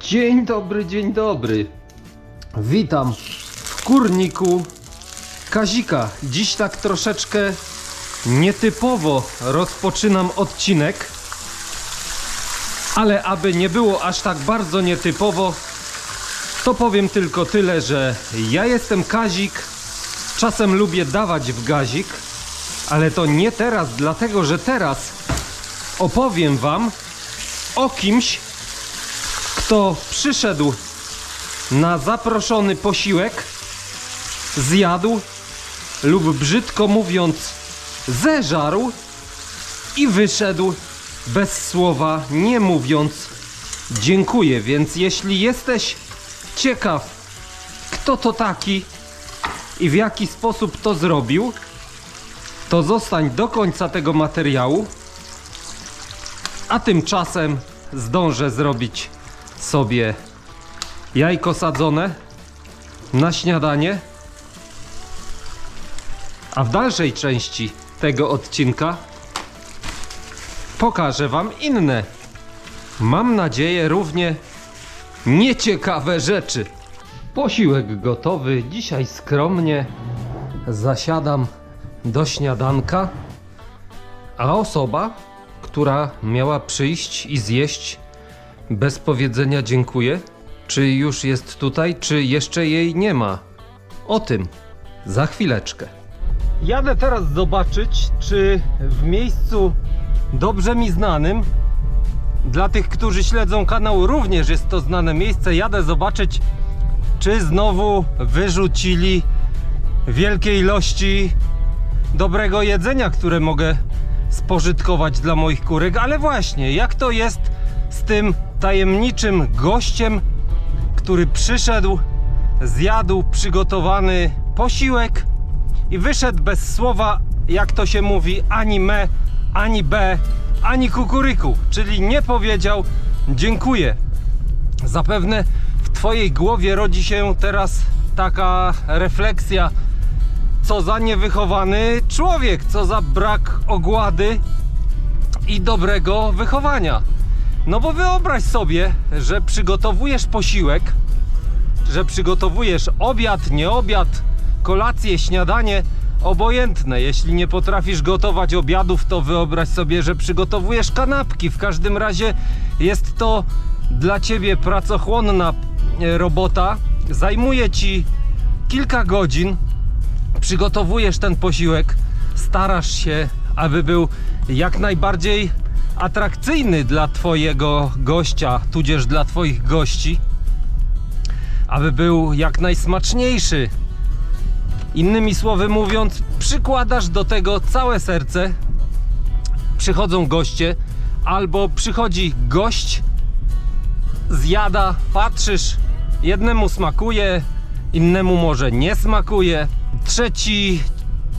Dzień dobry, dzień dobry. Witam w kurniku Kazika. Dziś tak troszeczkę nietypowo rozpoczynam odcinek, ale aby nie było aż tak bardzo nietypowo, to powiem tylko tyle, że ja jestem Kazik. Czasem lubię dawać w gazik, ale to nie teraz, dlatego że teraz opowiem Wam o kimś, kto przyszedł na zaproszony posiłek, zjadł lub brzydko mówiąc zeżarł i wyszedł bez słowa, nie mówiąc dziękuję. Więc jeśli jesteś ciekaw, kto to taki i w jaki sposób to zrobił, to zostań do końca tego materiału, a tymczasem zdążę zrobić sobie jajko sadzone na śniadanie. A w dalszej części tego odcinka pokażę Wam inne, mam nadzieję, równie nieciekawe rzeczy. Posiłek gotowy. Dzisiaj skromnie zasiadam do śniadanka, a osoba, która miała przyjść i zjeść bez powiedzenia dziękuję, czy już jest tutaj, czy jeszcze jej nie ma. O tym za chwileczkę. Jadę teraz zobaczyć, czy w miejscu dobrze mi znanym, dla tych, którzy śledzą kanał, również jest to znane miejsce. Jadę zobaczyć, czy znowu wyrzucili wielkie ilości dobrego jedzenia, które mogę spożytkować dla moich kurek. Ale właśnie, jak to jest z tym tajemniczym gościem, który przyszedł, zjadł przygotowany posiłek i wyszedł bez słowa, jak to się mówi, ani me, ani b, ani kukuryku, czyli nie powiedział dziękuję. Zapewne w Twojej głowie rodzi się teraz taka refleksja, co za niewychowany człowiek, co za brak ogłady i dobrego wychowania. No bo wyobraź sobie, że przygotowujesz posiłek, że przygotowujesz obiad, nie obiad, kolację, śniadanie, obojętne. Jeśli nie potrafisz gotować obiadów, to wyobraź sobie, że przygotowujesz kanapki. W każdym razie jest to dla ciebie pracochłonna e, robota. Zajmuje ci kilka godzin. Przygotowujesz ten posiłek, starasz się, aby był jak najbardziej atrakcyjny dla Twojego gościa, tudzież dla Twoich gości, aby był jak najsmaczniejszy. Innymi słowy mówiąc, przykładasz do tego całe serce. Przychodzą goście, albo przychodzi gość, zjada, patrzysz, jednemu smakuje, innemu może nie smakuje, trzeci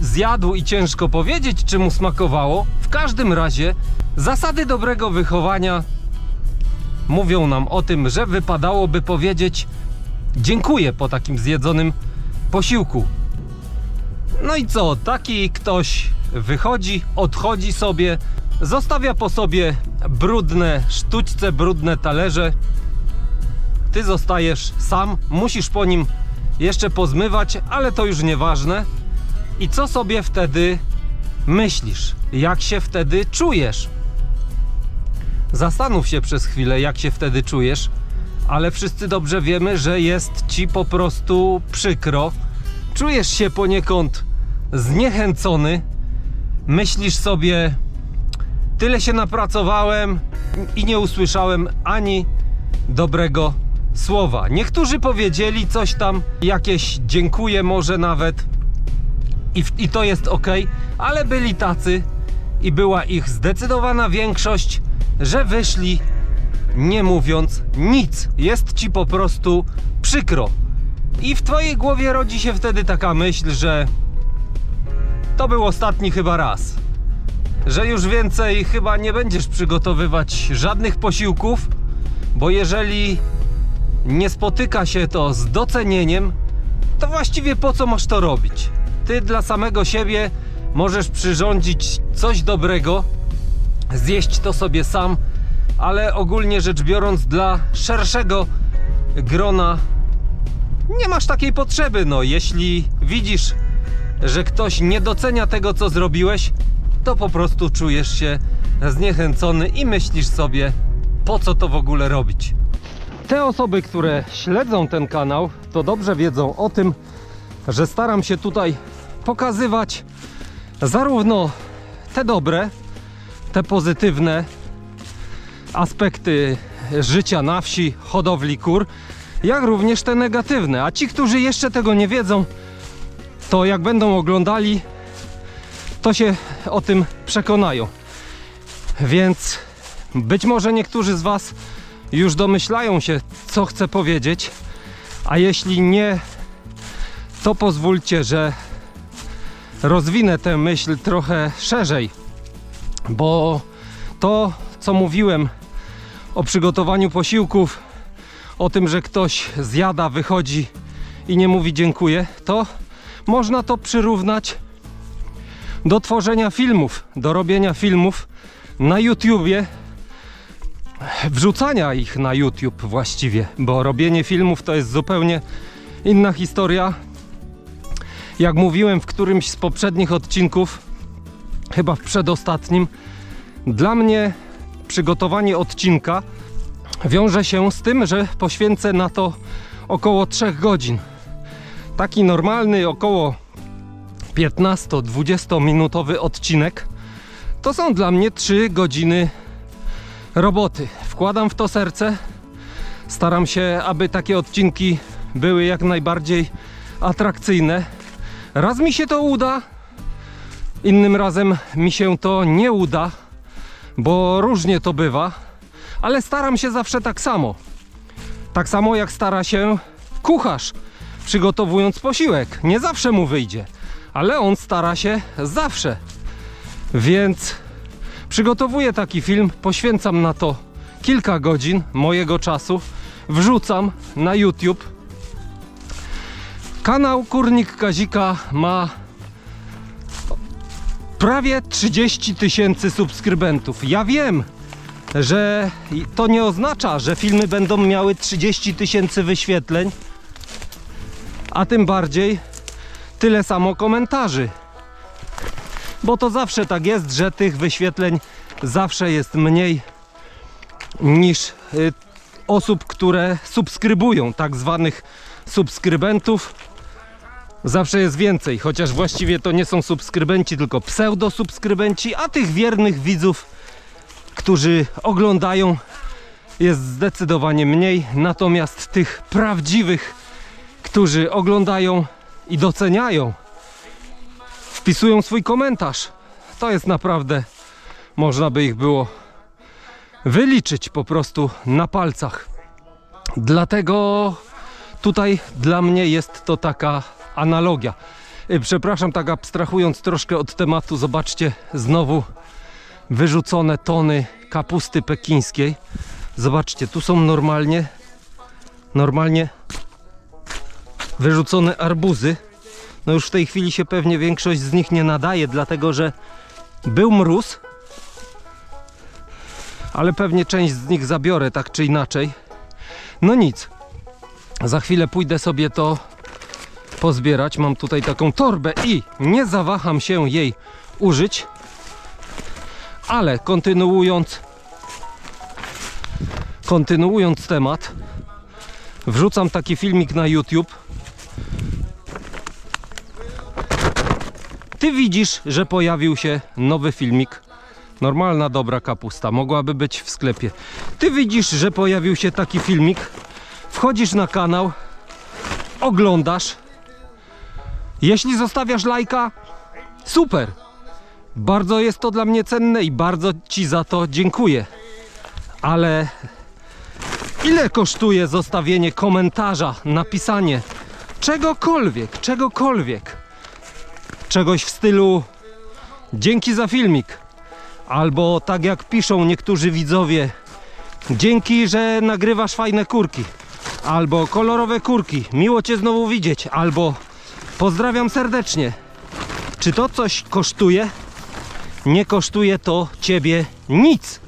zjadł i ciężko powiedzieć, czy mu smakowało. W każdym razie zasady dobrego wychowania mówią nam o tym, że wypadałoby powiedzieć dziękuję po takim zjedzonym posiłku. No i co? Taki ktoś wychodzi, odchodzi sobie, zostawia po sobie brudne sztućce, brudne talerze. Ty zostajesz sam, musisz po nim jeszcze pozmywać, ale to już nieważne. I co sobie wtedy myślisz? Jak się wtedy czujesz? Zastanów się przez chwilę, jak się wtedy czujesz, ale wszyscy dobrze wiemy, że jest ci po prostu przykro. Czujesz się poniekąd zniechęcony. Myślisz sobie, tyle się napracowałem i nie usłyszałem ani dobrego słowa. Niektórzy powiedzieli coś tam, jakieś dziękuję może nawet i, i to jest ok, ale byli tacy i była ich zdecydowana większość, że wyszli nie mówiąc nic. Jest ci po prostu przykro. I w twojej głowie rodzi się wtedy taka myśl, że to był ostatni chyba raz. Że już więcej chyba nie będziesz przygotowywać żadnych posiłków, bo jeżeli nie spotyka się to z docenieniem, to właściwie po co masz to robić? Ty dla samego siebie możesz przyrządzić coś dobrego, zjeść to sobie sam ale ogólnie rzecz biorąc, dla szerszego grona nie masz takiej potrzeby. No, jeśli widzisz, że ktoś nie docenia tego, co zrobiłeś, to po prostu czujesz się zniechęcony i myślisz sobie, po co to w ogóle robić. Te osoby, które śledzą ten kanał, to dobrze wiedzą o tym, że staram się tutaj pokazywać zarówno te dobre, te pozytywne aspekty życia na wsi, hodowli kur, jak również te negatywne. A ci, którzy jeszcze tego nie wiedzą, to jak będą oglądali, to się o tym przekonają. Więc być może niektórzy z Was już domyślają się, co chcę powiedzieć, a jeśli nie, to pozwólcie, że rozwinę tę myśl trochę szerzej, bo to, co mówiłem o przygotowaniu posiłków, o tym, że ktoś zjada, wychodzi i nie mówi dziękuję, to można to przyrównać do tworzenia filmów, do robienia filmów na YouTubie, wrzucania ich na YouTube właściwie, bo robienie filmów to jest zupełnie inna historia. Jak mówiłem w którymś z poprzednich odcinków, chyba w przedostatnim, dla mnie przygotowanie odcinka wiąże się z tym, że poświęcę na to około 3 godzin. Taki normalny, około 15-20 minutowy odcinek to są dla mnie 3 godziny roboty. Wkładam w to serce. Staram się, aby takie odcinki były jak najbardziej atrakcyjne. Raz mi się to uda, innym razem mi się to nie uda, bo różnie to bywa, ale staram się zawsze tak samo. Tak samo jak stara się kucharz, przygotowując posiłek. Nie zawsze mu wyjdzie, ale on stara się zawsze. Więc przygotowuję taki film, poświęcam na to kilka godzin mojego czasu, wrzucam na YouTube. Kanał Kurnik Kazika ma prawie 30 tysięcy subskrybentów. Ja wiem, że to nie oznacza, że filmy będą miały 30 tysięcy wyświetleń, a tym bardziej tyle samo komentarzy. Bo to zawsze tak jest, że tych wyświetleń zawsze jest mniej niż y, osób, które subskrybują, tak zwanych subskrybentów. Zawsze jest więcej, chociaż właściwie to nie są subskrybenci, tylko pseudosubskrybenci, a tych wiernych widzów, którzy oglądają, jest zdecydowanie mniej. Natomiast tych prawdziwych, którzy oglądają i doceniają, wpisują swój komentarz, to jest naprawdę, można by ich było wyliczyć po prostu na palcach. Dlatego tutaj dla mnie jest to taka analogia. Y, Przepraszam, tak abstrahując troszkę od tematu, zobaczcie znowu wyrzucone tony kapusty pekińskiej. Zobaczcie, tu są normalnie normalnie wyrzucone arbuzy. No już w tej chwili się pewnie większość z nich nie nadaje, dlatego że był mróz, ale pewnie część z nich zabiorę tak czy inaczej. No nic. Za chwilę pójdę sobie to pozbierać. Mam tutaj taką torbę i nie zawaham się jej użyć. Ale kontynuując kontynuując temat, wrzucam taki filmik na YouTube. Ty widzisz, że pojawił się nowy filmik. Normalna, dobra kapusta. Mogłaby być w sklepie. Ty widzisz, że pojawił się taki filmik. Wchodzisz na kanał, oglądasz. Jeśli zostawiasz lajka, super. Bardzo jest to dla mnie cenne i bardzo Ci za to dziękuję. Ale ile kosztuje zostawienie komentarza, napisanie czegokolwiek, czegokolwiek? Czegoś w stylu dzięki za filmik. Albo tak jak piszą niektórzy widzowie, dzięki, że nagrywasz fajne kurki. Albo kolorowe kurki, miło Cię znowu widzieć. Albo pozdrawiam serdecznie. Czy to coś kosztuje? Nie kosztuje to Ciebie nic.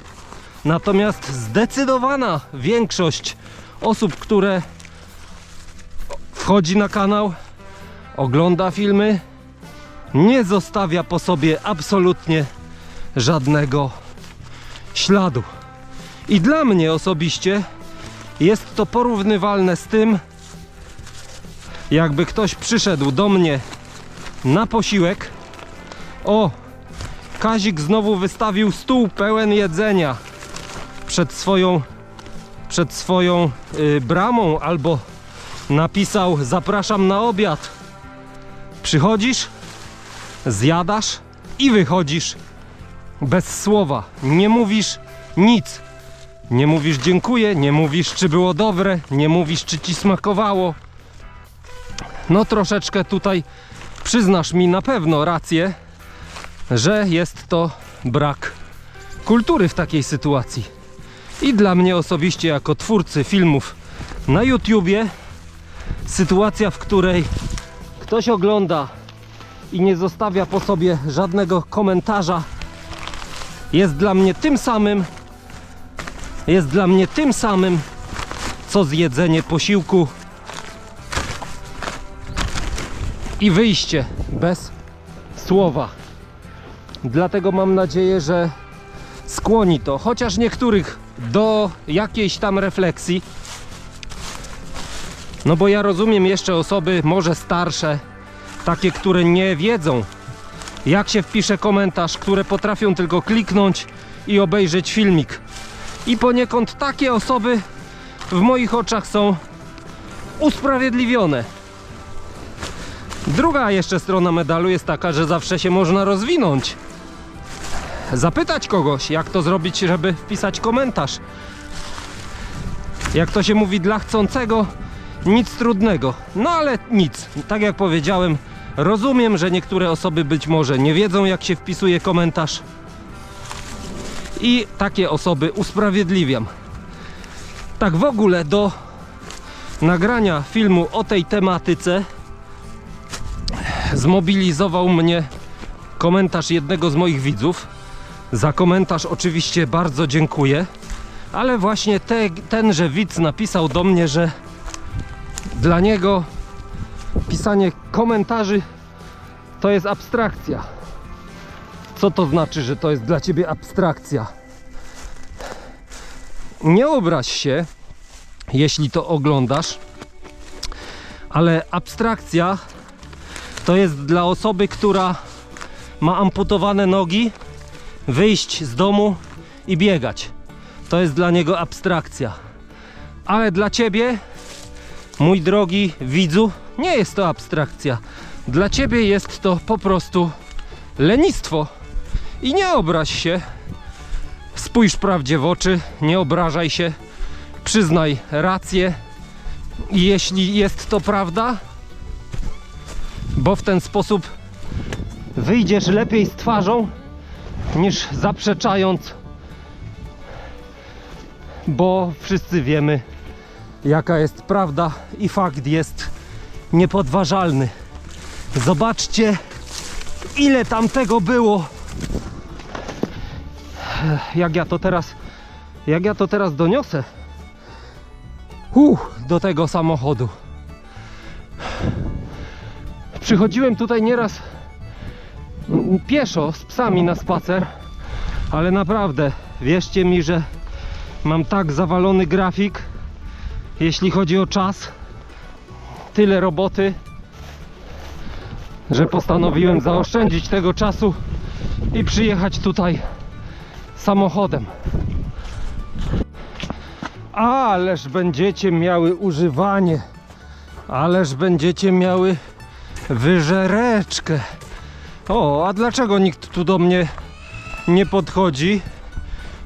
Natomiast zdecydowana większość osób, które wchodzi na kanał, ogląda filmy, nie zostawia po sobie absolutnie żadnego śladu. I dla mnie osobiście jest to porównywalne z tym, jakby ktoś przyszedł do mnie na posiłek. O, Kazik znowu wystawił stół pełen jedzenia przed swoją, przed swoją y, bramą albo napisał zapraszam na obiad. Przychodzisz, zjadasz i wychodzisz bez słowa. Nie mówisz nic. Nie mówisz dziękuję, nie mówisz czy było dobre, nie mówisz czy ci smakowało. No troszeczkę tutaj przyznasz mi na pewno rację, że jest to brak kultury w takiej sytuacji. I dla mnie osobiście jako twórcy filmów na YouTubie sytuacja, w której ktoś ogląda i nie zostawia po sobie żadnego komentarza jest dla mnie tym samym jest dla mnie tym samym co zjedzenie posiłku i wyjście bez słowa. Dlatego mam nadzieję, że skłoni to chociaż niektórych do jakiejś tam refleksji. No bo ja rozumiem jeszcze osoby może starsze, takie, które nie wiedzą, jak się wpisze komentarz, które potrafią tylko kliknąć i obejrzeć filmik. I poniekąd takie osoby w moich oczach są usprawiedliwione. Druga jeszcze strona medalu jest taka, że zawsze się można rozwinąć. Zapytać kogoś, jak to zrobić, żeby wpisać komentarz. Jak to się mówi dla chcącego, nic trudnego. No ale nic. Tak jak powiedziałem, rozumiem, że niektóre osoby być może nie wiedzą, jak się wpisuje komentarz. I takie osoby usprawiedliwiam. Tak w ogóle do nagrania filmu o tej tematyce zmobilizował mnie komentarz jednego z moich widzów. Za komentarz oczywiście bardzo dziękuję, ale właśnie te, tenże widz napisał do mnie, że dla niego pisanie komentarzy to jest abstrakcja. Co to znaczy, że to jest dla ciebie abstrakcja? Nie obraź się, jeśli to oglądasz, ale abstrakcja to jest dla osoby, która ma amputowane nogi, wyjść z domu i biegać. To jest dla niego abstrakcja. Ale dla ciebie, mój drogi widzu, nie jest to abstrakcja. Dla ciebie jest to po prostu lenistwo. I nie obraź się. Spójrz prawdzie w oczy, nie obrażaj się. Przyznaj rację. Jeśli jest to prawda, bo w ten sposób wyjdziesz lepiej z twarzą niż zaprzeczając, bo wszyscy wiemy, jaka jest prawda i fakt jest niepodważalny. Zobaczcie, ile tam tego było. Jak ja to teraz, jak ja to teraz doniosę uh, do tego samochodu. Przychodziłem tutaj nieraz mm, pieszo z psami na spacer, ale naprawdę wierzcie mi, że mam tak zawalony grafik, jeśli chodzi o czas, tyle roboty, że postanowiłem zaoszczędzić tego czasu i przyjechać tutaj samochodem. Ależ będziecie miały używanie, ależ będziecie miały wyżereczkę. O, a dlaczego nikt tu do mnie nie podchodzi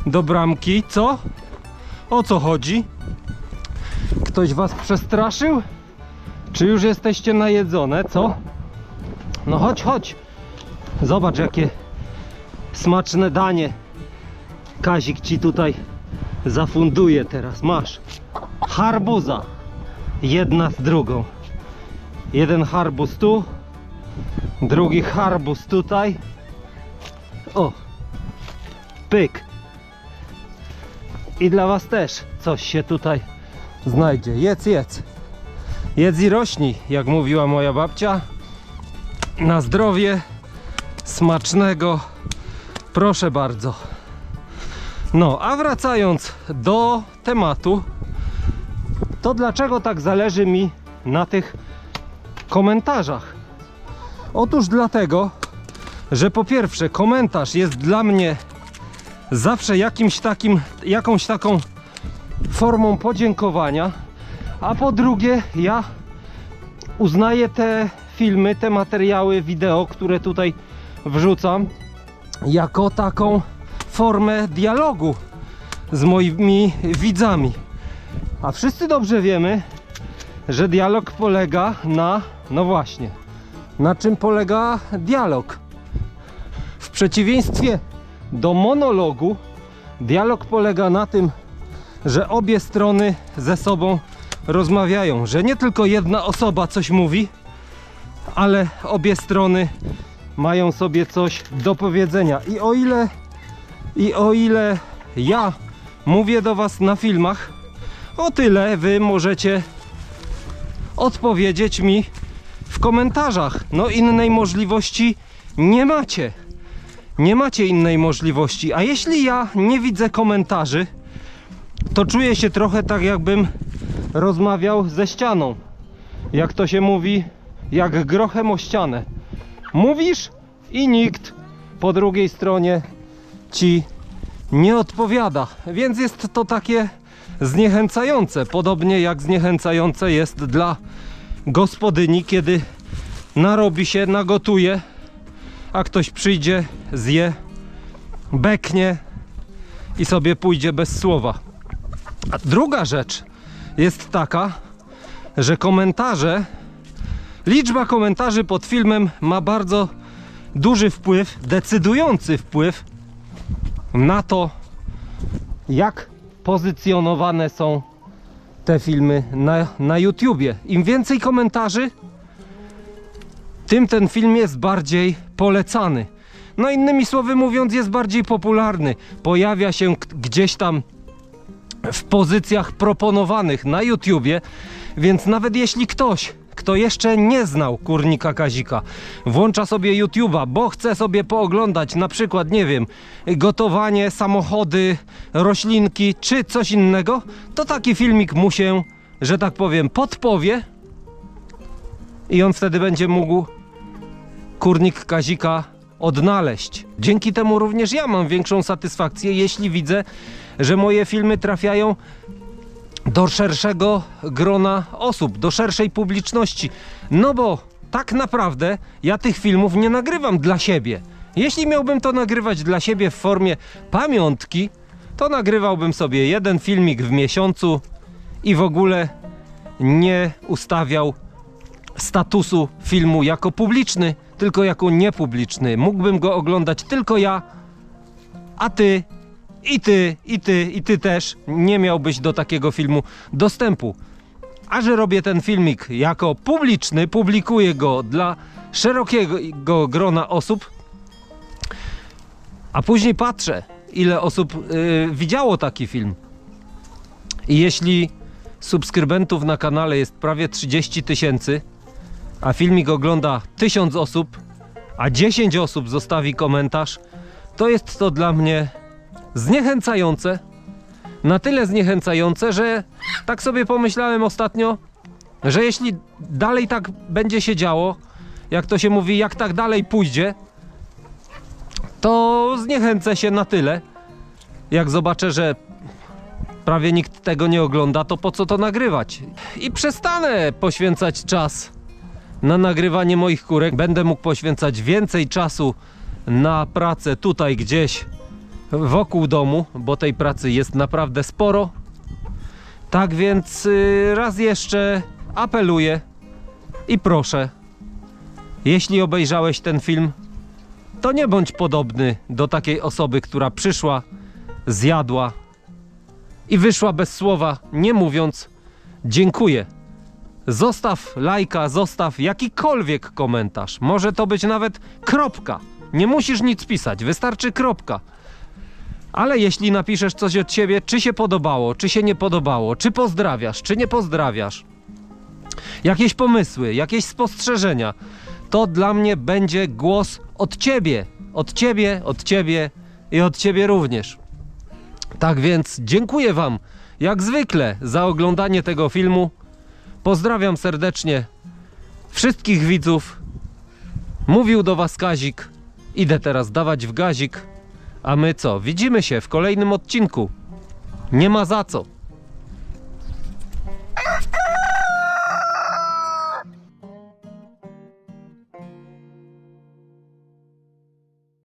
do bramki? Co? O co chodzi? Ktoś was przestraszył? Czy już jesteście najedzone, co? No chodź, chodź. Zobacz jakie smaczne danie Kazik ci tutaj zafunduje teraz. Masz harbuza. Jedna z drugą. Jeden harbuz tu, drugi harbuz tutaj. O, pyk. I dla was też coś się tutaj znajdzie. Jedz, jedz. Jedz i rośnij, jak mówiła moja babcia. Na zdrowie, smacznego. Proszę bardzo. No, a wracając do tematu, to dlaczego tak zależy mi na tych komentarzach? Otóż dlatego, że po pierwsze komentarz jest dla mnie zawsze jakimś takim, jakąś taką formą podziękowania, a po drugie ja uznaję te filmy, te materiały wideo, które tutaj wrzucam jako taką formę dialogu z moimi widzami. A wszyscy dobrze wiemy, że dialog polega na, no właśnie, na czym polega dialog? W przeciwieństwie do monologu, dialog polega na tym, że obie strony ze sobą rozmawiają, że nie tylko jedna osoba coś mówi, ale obie strony mają sobie coś do powiedzenia. I o ile i o ile ja mówię do was na filmach, o tyle wy możecie odpowiedzieć mi w komentarzach. No innej możliwości nie macie. Nie macie innej możliwości. A jeśli ja nie widzę komentarzy, to czuję się trochę tak jakbym rozmawiał ze ścianą. Jak to się mówi, jak grochem o ścianę. Mówisz i nikt po drugiej stronie ci nie odpowiada. Więc jest to takie zniechęcające. Podobnie jak zniechęcające jest dla gospodyni, kiedy narobi się, nagotuje, a ktoś przyjdzie, zje, beknie i sobie pójdzie bez słowa. A druga rzecz jest taka, że komentarze, liczba komentarzy pod filmem ma bardzo duży wpływ, decydujący wpływ na to, jak pozycjonowane są te filmy na, na YouTubie. Im więcej komentarzy, tym ten film jest bardziej polecany. No innymi słowy mówiąc, jest bardziej popularny. Pojawia się gdzieś tam w pozycjach proponowanych na YouTubie, więc nawet jeśli ktoś, kto jeszcze nie znał kurnika Kazika, włącza sobie YouTube'a, bo chce sobie pooglądać na przykład, nie wiem, gotowanie, samochody, roślinki czy coś innego, to taki filmik mu się, że tak powiem, podpowie i on wtedy będzie mógł kurnik Kazika odnaleźć. Dzięki temu również ja mam większą satysfakcję, jeśli widzę, że moje filmy trafiają do szerszego grona osób, do szerszej publiczności. No bo tak naprawdę ja tych filmów nie nagrywam dla siebie. Jeśli miałbym to nagrywać dla siebie w formie pamiątki, to nagrywałbym sobie jeden filmik w miesiącu i w ogóle nie ustawiał statusu filmu jako publiczny, tylko jako niepubliczny. Mógłbym go oglądać tylko ja, a ty i ty, i ty, i ty też nie miałbyś do takiego filmu dostępu. A że robię ten filmik jako publiczny, publikuję go dla szerokiego grona osób, a później patrzę, ile osób y, widziało taki film. I jeśli subskrybentów na kanale jest prawie 30 tysięcy, a filmik ogląda 1000 osób, a 10 osób zostawi komentarz, to jest to dla mnie zniechęcające. Na tyle zniechęcające, że tak sobie pomyślałem ostatnio, że jeśli dalej tak będzie się działo, jak to się mówi, jak tak dalej pójdzie, to zniechęcę się na tyle, jak zobaczę, że prawie nikt tego nie ogląda, to po co to nagrywać? I przestanę poświęcać czas na nagrywanie moich kurek. Będę mógł poświęcać więcej czasu na pracę tutaj gdzieś wokół domu, bo tej pracy jest naprawdę sporo. Tak więc y, raz jeszcze apeluję i proszę, jeśli obejrzałeś ten film, to nie bądź podobny do takiej osoby, która przyszła, zjadła i wyszła bez słowa, nie mówiąc dziękuję. Zostaw lajka, zostaw jakikolwiek komentarz. Może to być nawet kropka. Nie musisz nic pisać, wystarczy kropka. Ale jeśli napiszesz coś od siebie, czy się podobało, czy się nie podobało, czy pozdrawiasz, czy nie pozdrawiasz, jakieś pomysły, jakieś spostrzeżenia, to dla mnie będzie głos od ciebie. Od ciebie, od ciebie i od ciebie również. Tak więc dziękuję Wam jak zwykle za oglądanie tego filmu. Pozdrawiam serdecznie wszystkich widzów. Mówił do Was Kazik. Idę teraz dawać w gazik. A my co? Widzimy się w kolejnym odcinku. Nie ma za co.